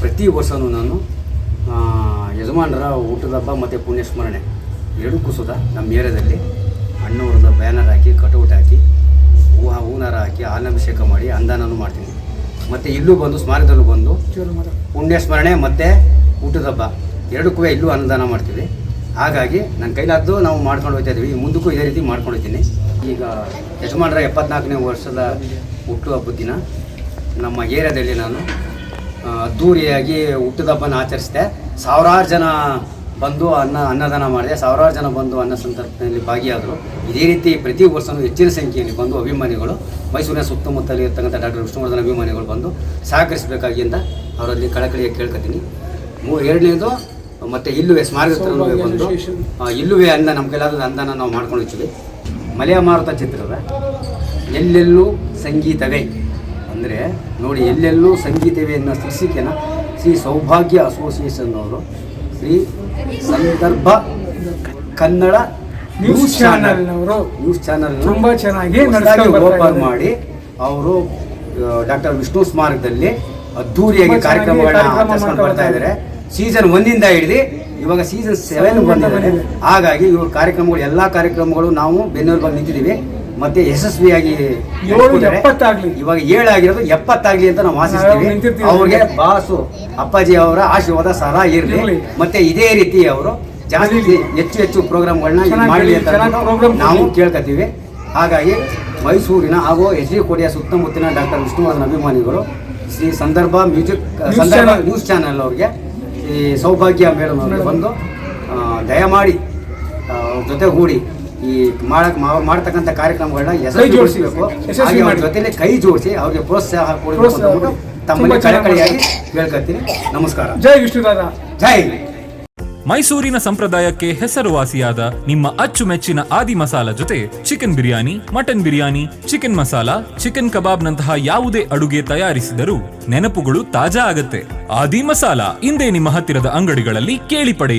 ಪ್ರತಿ ವರ್ಷವೂ ನಾನು ಯಜಮಾನರ ಊಟದ ಹಬ್ಬ ಮತ್ತು ಪುಣ್ಯಸ್ಮರಣೆ ಎರಡಕ್ಕೂ ಸುದ ನಮ್ಮ ಏರಿಯಾದಲ್ಲಿ ಅಣ್ಣವ್ರನ್ನ ಬ್ಯಾನರ್ ಹಾಕಿ, ಕಟೌಟ್ ಹಾಕಿ ಹೂ ಹೂನಾರ ಹಾಕಿ, ಹಾಲಾಭಿಷೇಕ ಮಾಡಿ ಅಂದಾನನೂ ಮಾಡ್ತೀನಿ. ಮತ್ತು ಇಲ್ಲೂ ಬಂದು, ಸ್ಮಾರಕದಲ್ಲೂ ಬಂದು ಪುಣ್ಯಸ್ಮರಣೆ ಮತ್ತು ಊಟದ ಹಬ್ಬ ಎರಡಕ್ಕೂ ಇಲ್ಲೂ ಅನುದಾನ ಮಾಡ್ತೀವಿ. ಹಾಗಾಗಿ ನನ್ನ ಕೈಲಾದ್ದು ನಾವು ಮಾಡ್ಕೊಂಡು ಹೋಗ್ತಾ ಇದ್ದೀವಿ. ಮುಂದಕ್ಕೂ ಇದೇ ರೀತಿ ಮಾಡ್ಕೊಂಡು ಹೋಗ್ತೀನಿ. ಈಗ ಯಜಮಾನರ ಎಪ್ಪತ್ನಾಲ್ಕನೇ ವರ್ಷದ ಹುಟ್ಟುಹಬ್ಬದ ದಿನ ನಮ್ಮ ಏರಿಯಾದಲ್ಲಿ ನಾನು ಅದ್ಧೂರಿಯಾಗಿ ಹುಟ್ಟಿದಬ್ಬನ ಆಚರಿಸಿದೆ. ಸಾವಿರಾರು ಜನ ಬಂದು ಅನ್ನ ಅನ್ನದಾನ ಮಾಡಿದೆ. ಸಾವಿರಾರು ಜನ ಬಂದು ಅನ್ನ ಸಂದರ್ಭದಲ್ಲಿ ಭಾಗಿಯಾದರು. ಇದೇ ರೀತಿ ಪ್ರತಿ ವರ್ಷವೂ ಹೆಚ್ಚಿನ ಸಂಖ್ಯೆಯಲ್ಲಿ ಬಂದು ಅಭಿಮಾನಿಗಳು ಮೈಸೂರಿನ ಸುತ್ತಮುತ್ತಲು ಇರ್ತಕ್ಕಂಥ ಡಾಕ್ಟರ್ ವಿಷ್ಣುವರ್ಧನ್ ಅಭಿಮಾನಿಗಳು ಬಂದು ಸಹಕರಿಸಬೇಕಾಗಿ ಅಂತ ಅವರಲ್ಲಿ ಕಳಕಳಿಯ ಕೇಳ್ಕೊತೀನಿ. ಮೂ ಎರಡನೇದು ಮತ್ತು ಇಲ್ಲುವೆ ಸ್ಮಾರಕ ಬಂದು ಇಲ್ಲುವೆ ಅನ್ನ ನಮ್ಮ ಕೈಲಾದ ಅಂದನ ನಾವು ಮಾಡ್ಕೊಂಡು ಹೋಗ್ತೀವಿ. ಮಲೆಯ ಮಾರುತ ಚಿತ್ರದ ಎಲ್ಲೆಲ್ಲೂ ಸಂಗೀತವೇ. ಅಂದರೆ ನೋಡಿ ಎಲ್ಲೆಲ್ಲೂ ಸಂಗೀತವೇ ಅನ್ನೋ ಶೀರ್ಷಿಕೆನ ಶ್ರೀ ಸೌಭಾಗ್ಯ ಅಸೋಸಿಯೇಷನ್ ಅವರು. ಶ್ರೀ ಸಂದರ್ಭ ಕನ್ನಡ ನ್ಯೂಸ್ ಚಾನಲ್ನವರು ನ್ಯೂಸ್ ಚಾನಲ್ ತುಂಬ ಚೆನ್ನಾಗಿ ಓಪನ್ ಮಾಡಿ ಅವರು ಡಾಕ್ಟರ್ ವಿಷ್ಣು ಸ್ಮಾರಕದಲ್ಲಿ ಅದ್ದೂರಿಯಾಗಿ ಚೆನ್ನಾಗಿ ಕಾರ್ಯಕ್ರಮಗಳನ್ನ ಕಾರ್ಯಕ್ರಮ ಆಚರಿಸ್ಕೊಂಡು ಬರ್ತಾ ಇದ್ದಾರೆ. ಸೀಸನ್ ಒಂದಿಂದ ಹಿಡಿದು ಇವಾಗ ಸೀಸನ್ ಸೆವೆನ್ ಬಂದಿದ್ದಾರೆ ಹಾಗಾಗಿ ಇವಾಗ ಕಾರ್ಯಕ್ರಮಗಳು ಎಲ್ಲ ಕಾರ್ಯಕ್ರಮಗಳು ನಾವು ಬೆನ್ನೆಲುಬಾಗಿ ನಿಂತಿದ್ದೀವಿ. ಮತ್ತೆ ಯಶಸ್ವಿಯಾಗಿ ಏಳು. ಎಪ್ಪತ್ತಾಗ್ಲಿ. ಇವಾಗ ಏಳಾಗಿರೋದು ಎಪ್ಪತ್ತಾಗ್ಲಿ ಅಂತ ನಾವು ಆಶಿಸ್ತೀವಿ. ಅವ್ರಿಗೆ ಬಾಸು ಅಪ್ಪಾಜಿ ಅವರ ಆಶೀರ್ವಾದ ಸದಾ ಇರಲಿ. ಮತ್ತೆ ಇದೇ ರೀತಿ ಅವರು ಜಾಸ್ತಿ ಹೆಚ್ಚು ಹೆಚ್ಚು ಪ್ರೋಗ್ರಾಮ್ಗಳನ್ನ ಮಾಡಲಿ ಅಂತ ನಾವು ಕೇಳ್ಕತ್ತೀವಿ ಕೇಳ್ಕೊತೀವಿ ಹಾಗಾಗಿ ಮೈಸೂರಿನ ಹಾಗೂ ಎಚ್ ಡಿ ಕೋಟೆಯ ಸುತ್ತಮುತ್ತಲಿನ ಡಾಕ್ಟರ್ ವಿಷ್ಣುವರ್ಧನ್ ಅಭಿಮಾನಿಗಳು ಶ್ರೀ ಸಂದರ್ಭ ಮ್ಯೂಸಿಕ್ ಸಂದರ್ಭ. ನ್ಯೂಸ್ ಚಾನೆಲ್ ಅವ್ರಿಗೆ ಈ ಸೌಭಾಗ್ಯ ಮೇಡಮ್ ಅವ್ರಿಗೆ ಬಂದು ದಯಮಾಡಿ ಜೊತೆಗೂಡಿ ಈ ಮಾಡಕ್ ಮಾಡ್ತಕ್ಕಂಥ ಕಾರ್ಯಕ್ರಮಗಳನ್ನ ಹೆಸರು ಜೋಡಿಸಬೇಕು ಹಾಗೆ ಅವ್ರ. ಜೊತೆಲಿ ಕೈ ಜೋಡಿಸಿ ಅವ್ರಿಗೆ ಪ್ರೋತ್ಸಾಹ ಕೊಡಬೇಕು. ತಮ್ಮಲ್ಲಿ ಕಳಕಳಿಯಾಗಿ ಕೇಳ್ಕೊತೀನಿ ನಮಸ್ಕಾರ. ಜೈ ವಿಷ್ಣುದಾದ. ಜೈ. ಮೈಸೂರಿನ ಸಂಪ್ರದಾಯಕ್ಕೆ ಹೆಸರುವಾಸಿಯಾದ ನಿಮ್ಮ ಅಚ್ಚುಮೆಚ್ಚಿನ ಆದಿ ಮಸಾಲ ಜೊತೆ chicken biryani mutton biryani chicken masala chicken kabab ನಂತಹ ಯಾವುದೇ ಅಡುಗೆ ತಯಾರಿಸಿದರೂ ನೆನಪುಗಳು ತಾಜಾ ಆಗತ್ತೆ. ಆದಿ ಮಸಾಲ ಇಂದೇ ನಿಮ್ಮ ಹತ್ತಿರದ ಅಂಗಡಿಗಳಲ್ಲಿ ಕೇಳಿ ಪಡೆಯಿರಿ.